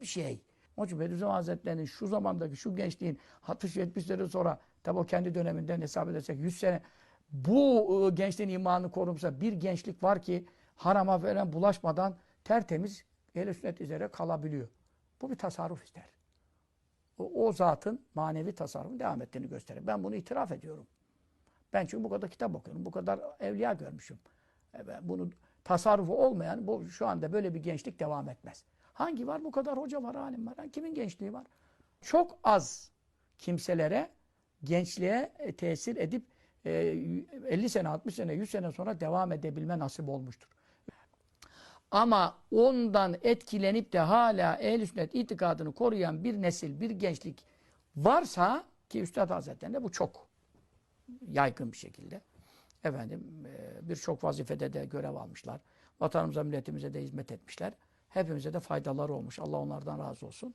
bir şey. Onun için Bediüzzaman Hazretleri'nin şu zamandaki şu gençliğin 60-70 sene sonra tabi o kendi döneminden hesap edersek 100 sene bu e, gençliğin imanını korumsa bir gençlik var ki harama falan bulaşmadan tertemiz ehl sünnet üzere kalabiliyor. Bu bir tasarruf ister. O, o zatın manevi tasarrufun devam ettiğini gösterir. Ben bunu itiraf ediyorum. Ben çünkü bu kadar kitap okuyorum. Bu kadar evliya görmüşüm. E ben bunu tasarrufu olmayan bu şu anda böyle bir gençlik devam etmez. Hangi var? Bu kadar hoca var, alim var. Kimin gençliği var? Çok az kimselere gençliğe e, tesir edip e, 50 sene, 60 sene, 100 sene sonra devam edebilme nasip olmuştur. Ama ondan etkilenip de hala ehl sünnet itikadını koruyan bir nesil, bir gençlik varsa ki Üstad Hazretleri'nde bu çok yaygın bir şekilde. Efendim e, birçok vazifede de görev almışlar. Vatanımıza, milletimize de hizmet etmişler. Hepimize de faydaları olmuş. Allah onlardan razı olsun.